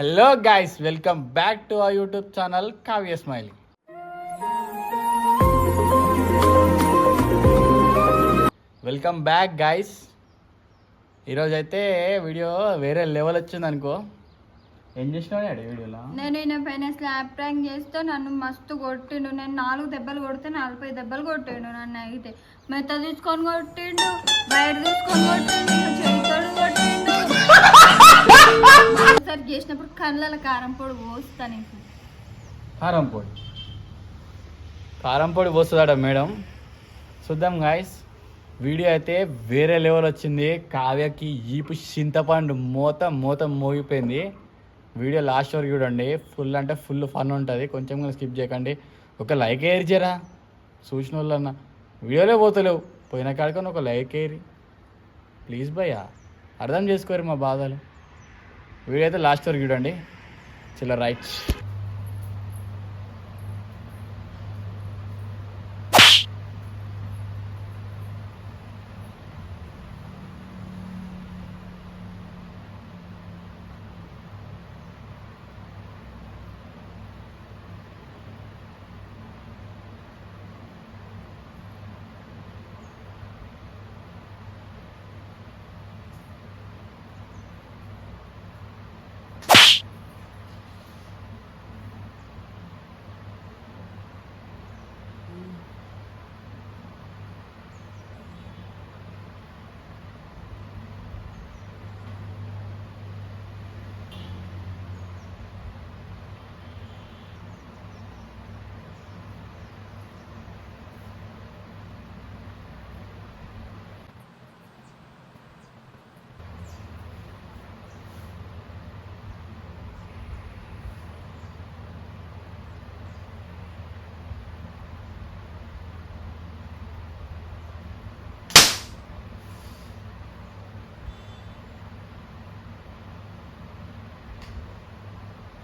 Hello guys welcome back to our YouTube channel Kavya smiley welcome back guys ఈరోజు అయితే video వేరే level వచ్చింది అనుకో. ఏం చేసినావు వీడియోలో? నేను నేను పైన స్లాబ్ ప్రాంక్ చేస్తే నన్ను మస్తు కొట్టిండు. నేను నాలుగు దెబ్బలు కొడితే నలభై దెబ్బలు కొట్టిండు నన్ను అయితే. మెత్త తీసుకొని కొట్టిండు బయట తీసుకొని కొట్టిండు. ఒకసారి చేసినప్పుడు కళ్ళల కారం పొడి పోస్తా నీకు. కారం పొడి. కారం పొడి పోస్తుందట మేడం. చూద్దాం గాయస్ వీడియో అయితే వేరే లెవెల్ వచ్చింది. కావ్యకి ఈపు చింతపండు మూత మూత మోగిపోయింది. వీడియో లాస్ట్ వరకు చూడండి. ఫుల్ అంటే ఫుల్ ఫన్ ఉంటుంది. కొంచెం కూడా స్కిప్ చేయకండి. ఒక లైక్ ఏరిచారా చూసిన వాళ్ళన్న. వీడియోలే పోతలేవు. పోయిన కాడికని ఒక లైక్ ఏరి ప్లీజ్ భయ్యా అర్థం చేసుకోరు మా బాధలు. వీడియో అయితే లాస్ట్ వరకు చూడండి. చిల్ల రైట్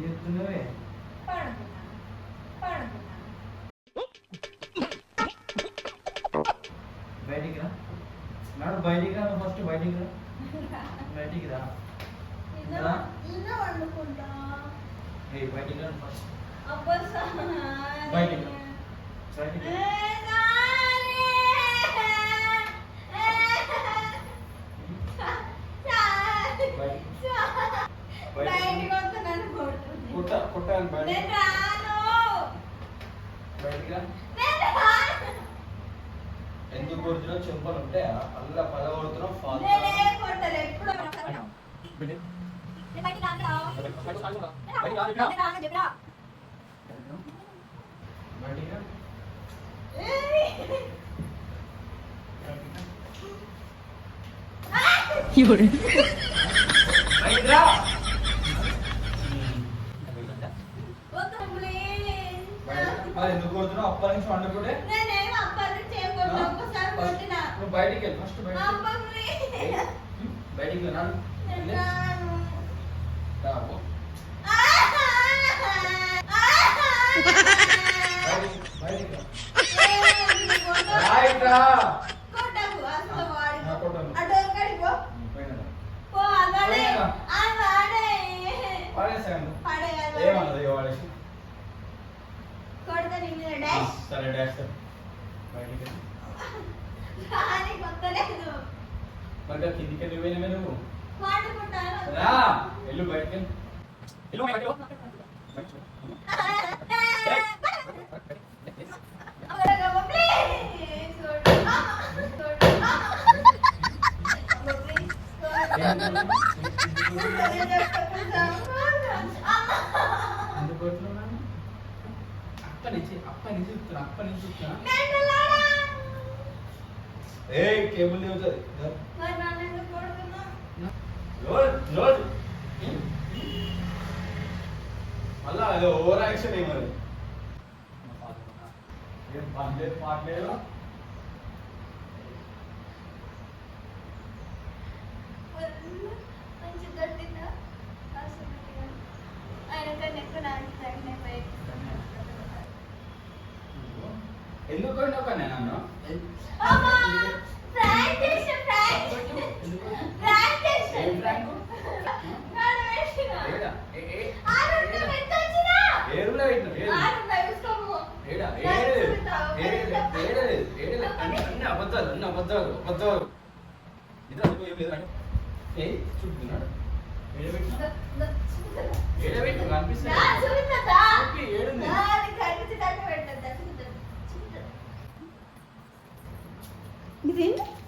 చేస్తున్నా ఏం. పడుకున్నా. బయటికి రా బయటికి రా ఫస్ట్ బయటికి రా బయటికి రా బయటికి ఫస్ట్. బయటికి. బయటికి ఏ రా. సారీ. సారీ. బయటికి. బయటికి వస్తే నన్ను కొడుతుంది. కుట్ట ఎందుకు కొడుతున్నావు చెంపలు ఉంటాయా అల్లా పద కొడుతున్నావు ఫాల్ కొట్టలే. ఎప్పుడో నేను బయటికి. బయటికి రానురా. బయటికి రాను. నేను రాను. బయటికి రా. నేను రాను చెప్పిరా. బయటికి రా ఏయ్. బయటికి రా వద్దు please. మరి ఎందుకు కొడుతున్నావు అప్పటి నుంచి వండుకుంటే. నువ్వు బయటికి వెళ్ళి ఫస్ట్ బయటికి అబ్బా please. బయటికి వెళ్ళి నాడు నేను రాను. రా, పో. బయటికి బయటికి రా. రైట్ రా కొట్టకు, అసలు వాడికి. నా కొట్టను. అటు ఒక్కడికి పో. పైన రా. పో, అవ్వడే. పోయినా. అవ్వడే. పడేసాను. ఏమన్నది వాడేసి సరే డాష్ సరే. బయటికి రా. కానీ కొత్తలేదు. మరి కిందికి వెళ్ళి పోయినవే నువ్వు వాడుకుంటాను. రా వెళ్ళు బయటికి వెళ్ళు. ఎందుకు కొడుతున్నావు నన్ను? అప్పటి నుంచి అప్పటి నుంచి చూస్తున్నా అప్పటి నుంచి చూస్తున్నా ఏ కేబుల్ అవుతుంది మరి నన్ను ఎందుకు కొడుతున్నావు? మళ్ళా అది ఓవర్ యాక్షన్ ఏమది ఏం పని లేదు పాట లేదు ఏడలేదు. అన్ని- అన్ని అబద్ధాలు అన్ని అబద్ధాలు అబద్ధాలు. ఇది అందుకో ఏం లేదు ఏ చూపుతున్నాడు ఏడబెట్టినా? ద- ద- చూపిస్తావా? ఏడబెట్టు కనిపిస్తుంది ఏడుంది? కనిపించేదాకా పెట్టొద్దా? 你真。